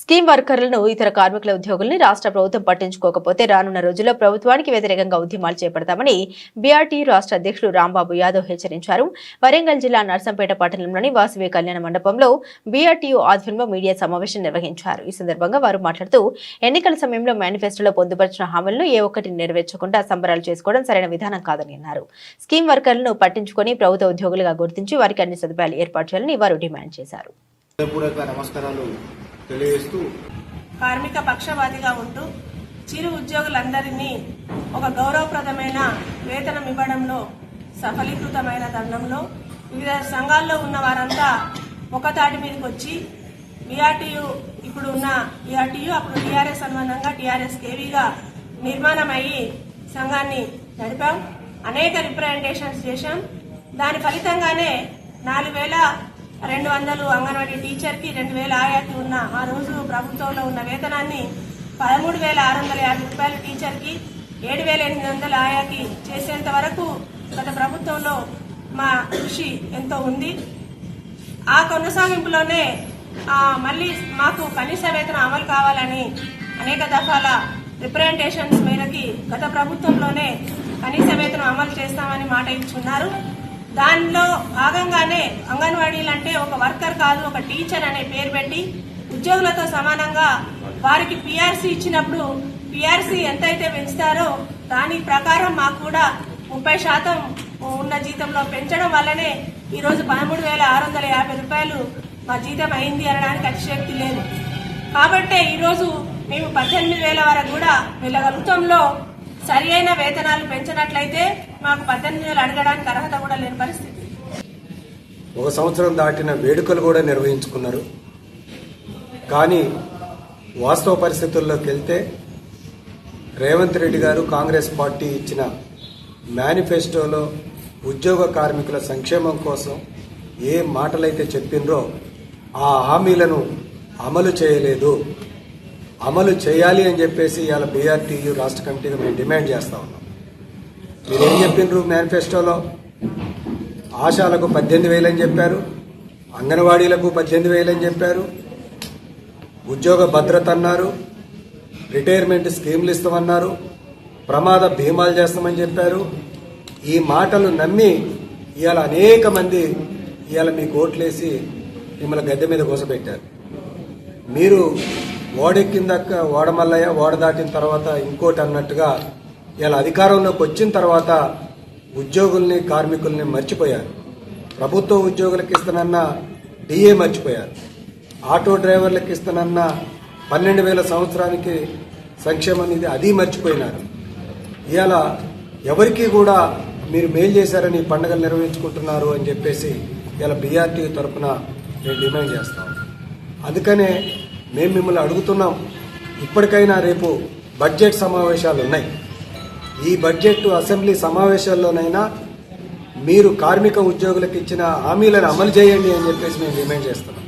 Scheme వర్కర్లను ఇతర కార్మికుల ఉద్యోగుల్ని రాష్ట్ర ప్రభుత్వం పట్టించుకోకపోతే రానున్న రోజుల్లో ప్రభుత్వానికి వ్యతిరేకంగా ఉద్యమాలు చేపడతామని బీఆర్టీ రాష్ట్ర అధ్యక్షుడు రాంబాబు యాదవ్ హెచ్చరించారు. వరంగల్ జిల్లా నర్సంపేట పట్టణంలోని వాసవి కళ్యాణ మండపంలో బీఆర్టీయూ ఆధ్వర్యంలో మీడియా సమావేశం నిర్వహించారు. ఈ సందర్భంగా వారు మాట్లాడుతూ ఎన్నికల సమయంలో మేనిఫెస్టోలో పొందుపరిచిన హామీలను ఏ ఒక్కటి నెరవేర్చకుండా సంబరాలు చేసుకోవడం సరైన విధానం కాదని అన్నారు. స్కీమ్ వర్కర్లను పట్టించుకొని ప్రభుత్వ ఉద్యోగులుగా గుర్తించి వారికి అన్ని సదుపాయాలు ఏర్పాటు చేయాలని వారు డిమాండ్ చేశారు. నమస్కారాలు. తెలియజేస్తూ కార్మిక పక్షవాదిగా ఉంటూ చిరు ఉద్యోగులందరినీ ఒక గౌరవప్రదమైన వేతనం ఇవ్వడంలో సఫలీకృతమైన తరుణంలో వివిధ సంఘాల్లో ఉన్న వారంతా ఒకతాటి మీదకి వచ్చి బీఆర్టీయు ఇప్పుడు ఉన్న బీఆర్టీయు అప్పుడు టీఆర్ఎస్ అనుబంధంగా టీఆర్ఎస్ కేవీగా నిర్మాణమయ్యి సంఘాన్ని నడిపాం. అనేక రిప్రజెంటేషన్స్ చేశాం. దాని ఫలితంగానే నాలుగు వేల రెండు వందలు అంగన్వాడీ టీచర్కి రెండు వేల ఆయాకి ఉన్న ఆ రోజు ప్రభుత్వంలో ఉన్న వేతనాన్ని పదమూడు వేల ఆరు వందల యాభై రూపాయలు టీచర్కి ఏడు వేల ఎనిమిది వందల ఆయాకి చేసేంత వరకు గత ప్రభుత్వంలో మా కృషి ఎంతో ఉంది. ఆ కొనసాగింపులోనే మళ్ళీ మాకు కనీస వేతనం అమలు కావాలని అనేక దఫాల రిప్రజెంటేషన్స్ మేరకి గత ప్రభుత్వంలోనే కనీస వేతనం అమలు చేస్తామని మాట ఇచ్చున్నారు. దానిలో భాగంగానే అంగన్వాడీలు అంటే ఒక వర్కర్ కాదు ఒక టీచర్ అనే పేరు పెట్టి ఉద్యోగులతో సమానంగా వారికి పిఆర్సీ ఇచ్చినప్పుడు పిఆర్సీ ఎంతైతే పెంచుతారో దాని ప్రకారం మాకు కూడా ముప్పై శాతం ఉన్న జీతంలో పెంచడం వల్లనే ఈ రోజు పదమూడు వేల ఆరు వందల యాభై రూపాయలు మా జీతం అయింది అనడానికి అతిశక్తి లేదు. కాబట్టే ఈరోజు మేము పద్దెనిమిది వేల వరకు కూడా వెళ్ళగలుగుతాంలో సరి అయిన వేతనాలు పెంచినట్లయితే మాకు పద్దెనిమిది వేలు అడగడానికి అర్హత కూడా లేని పరిస్థితి. ఒక సంవత్సరం దాటిన వేడుకలు కూడా నిర్వహించుకున్నారు. కానీ వాస్తవ పరిస్థితుల్లోకి వెళ్తే రేవంత్ రెడ్డి గారు కాంగ్రెస్ పార్టీ ఇచ్చిన మేనిఫెస్టోలో ఉద్యోగ కార్మికుల సంక్షేమం కోసం ఏ మాటలైతే చెప్పిండ్రో ఆ హామీలను అమలు చేయలేదు. అమలు చేయాలి అని చెప్పేసి ఇవాళ బీఆర్టీయూ రాష్ట్ర కమిటీగా మేము డిమాండ్ చేస్తా ఉన్నాం. మీరేం చెప్పిండ్రు మేనిఫెస్టోలో? ఆశాలకు పద్దెనిమిది వేలు అని చెప్పారు అంగన్వాడీలకు పద్దెనిమిది వేలు అని చెప్పారు ఉద్యోగ భద్రత అన్నారు రిటైర్మెంట్ స్కీమ్లు ఇస్తామన్నారు ప్రమాద బీమాలు చేస్తామని చెప్పారు. ఈ మాటలు నమ్మి ఇవాళ అనేక మంది ఇవాళ మీకు ఓట్లేసి మిమ్మల్ని గద్దె మీద కూసబెట్టారు. మీరు ఓడెక్కిందాక ఓడమల్లయ్య ఓడ దాటిన తర్వాత ఇంకోటి అన్నట్టుగా ఇలా అధికారంలోకి వచ్చిన తర్వాత ఉద్యోగుల్ని కార్మికుల్ని మర్చిపోయారు. ప్రభుత్వ ఉద్యోగులకు ఇస్తానన్న డిఏ మర్చిపోయారు. ఆటో డ్రైవర్లకు ఇస్తానన్న పన్నెండు వేల సంవత్సరానికి సంక్షేమ నిధి అది మర్చిపోయినారు. ఇవాళ ఎవరికి కూడా మీరు మేలు చేశారని ఈ పండుగలు నిర్వహించుకుంటున్నారు అని చెప్పేసి ఇలా బీఆర్టీ తరఫున మేము డిమాండ్ చేస్తాను అందుకనే మేము మిమ్మల్ని అడుగుతున్నాం. ఇప్పటికైనా రేపు బడ్జెట్ సమావేశాలు ఉన్నాయి. ఈ బడ్జెట్ అసెంబ్లీ సమావేశాల్లోనైనా మీరు కార్మిక ఉద్యోగులకు ఇచ్చిన హామీలను అమలు చేయండి అని చెప్పేసి మేము డిమాండ్ చేస్తున్నాం.